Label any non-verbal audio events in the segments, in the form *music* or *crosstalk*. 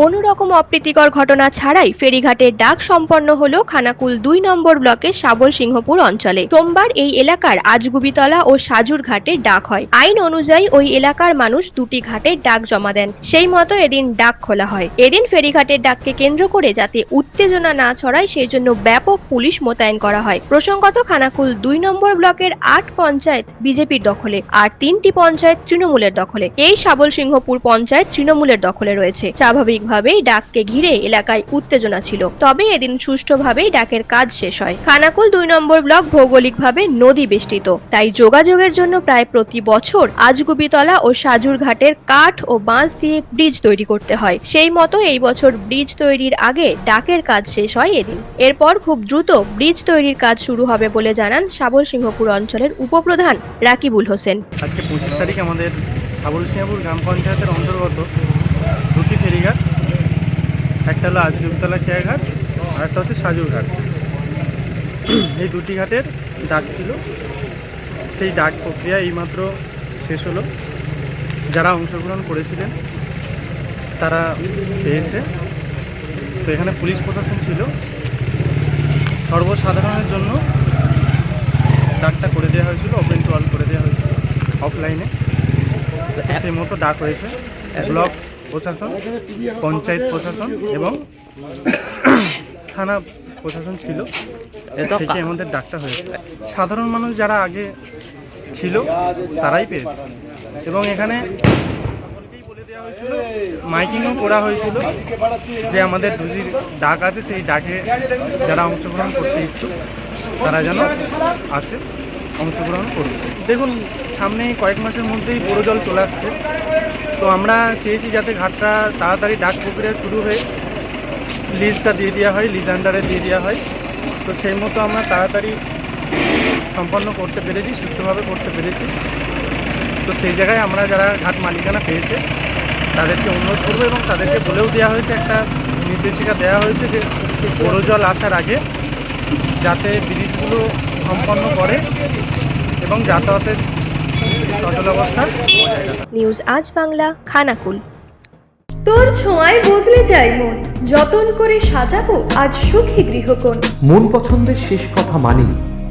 কোনো রকম অপ্রীতিকর ঘটনা ছাড়াই ফেরিঘাটের ডাক সম্পন্ন হল খানাকুল দুই নম্বর ব্লকের সাবল সিংহপুর অঞ্চলে। সোমবার এই এলাকার আজগুবিতলা ও সাজুর ঘাটে ডাক হয়। আইন অনুযায়ী ওই এলাকার মানুষ দুটি ঘাটের ডাক জমা দেন। সেই মতো এদিন ডাক খোলা হয়। এদিন ফেরিঘাটের ডাককে কেন্দ্র করে যাতে উত্তেজনা না ছড়ায় সেই জন্য ব্যাপক পুলিশ মোতায়েন করা হয়। প্রসঙ্গত খানাকুল দুই নম্বর ব্লকের আট পঞ্চায়েত বিজেপির দখলে আর তিনটি পঞ্চায়েত তৃণমূলের দখলে। এই সাবল সিংহপুর পঞ্চায়েত তৃণমূলের দখলে রয়েছে। স্বাভাবিকভাবেই ডাককে ঘিরে এলাকায় উত্তেজনা ছিল। তবে এদিন সুষ্ঠুভাবেই ডাকের কাজ শেষ হয়। খানাকুল দুই নম্বর ব্লক ভৌগোলিকভাবে নদী বেষ্টিত তাই যোগাযোগের জন্য প্রায় প্রতি বছর আজগুবিতলা ও সাজুর ঘাটের কাঠ ও বাঁশ দিয়ে ব্রিজ তৈরি করতে হয়। সেই মতো এই বছর ব্রিজ তৈরির আগে ডাকের কাজ শেষ হয় এদিন। এরপর খুব দ্রুত ব্রিজ তৈরির কাজ শুরু হবে বলে জানান সাবল সিংহপুর অঞ্চলের উপপ্রধান রাকিবুল হোসেন। আজকে পঁচিশ তারিখ আমাদের সাবল সিংহপুর গ্রাম পঞ্চায়েতের অন্তর্গত দুটি ফেরিঘাট। একটা হলো আজগুবতলা খেয়াঘাট আর একটা হচ্ছে সাজুর ঘাট। এই দুটি ঘাটের ডাক ছিল। সেই ডাক প্রক্রিয়া এইমাত্র শেষ হলো। যারা অংশগ্রহণ করেছিলেন, তারা পেয়েছে। তো এখানে পুলিশ প্রশাসন ছিল। সর্বসাধারণের জন্য ডাকটা করে দেওয়া হয়েছিল ওপেন টু অল করে দেওয়া হয়েছিল অফলাইনে সেই মতো ডাক হয়েছে। ব্লক প্রশাসন পঞ্চায়েত প্রশাসন এবং *coughs* থানা প্রশাসন ছিল। থেকে আমাদের ডাকটা হয়েছে। সাধারণ মানুষ যারা আগে ছিল তারাই পেয়েছে। এবং এখানে মাইকিংও করা হয়েছিল যে আমাদের দুটি ডাক আছে সেই ডাকে যারা অংশগ্রহণ করতে ইচ্ছুক তারা যেন আছে অংশগ্রহণ করুন দেখুন সামনে কয়েক মাসের মধ্যেই বড় জল চলে আসছে। তো আমরা চেয়েছি যাতে ঘাটটা তাড়াতাড়ি ডাক প্রক্রিয়া শুরু হয়ে লিজটা দিয়ে দেওয়া হয়, লিজ আন্ডারে দিয়ে দেওয়া হয়। তো সেই মতো আমরা তাড়াতাড়ি সম্পন্ন করতে পেরেছি, সুষ্ঠুভাবে করতে পেরেছি। তো সেই জায়গায় আমরা যারা ঘাট মালিকানা পেয়েছে, তাদেরকে অনুরোধ করব এবং তাদেরকে বলেও দেওয়া হয়েছে, একটা নির্দেশিকা দেওয়া হয়েছে যে বড় জল আসার আগে যাতে ব্রিজগুলো সম্পন্ন করে এবং যাতায়াতের সচল অবস্থা নিউজ আজ বাংলা খানাকুল। তোর ছোঁয়ায় বদলে যায় মন। যতন করে সাজাবো আজ সুখী গৃহকোণ। মন পছন্দের শেষ কথা মানি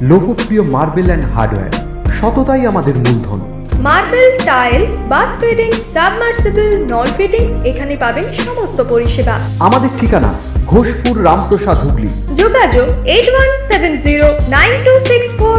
লোকপ্রিয় মার্বেল অ্যান্ড হার্ডওয়্যার। সততাই আমাদের মূলধন। Marble tiles bath fitting submersible নল ফিটিংস এখানে পাবেন সমস্ত পরিষেবা। আমাদের ঠিকানা ঘোষপুর রামপ্রসাদ হুগলি। যোগাযোগ eight one seven zero nine two six four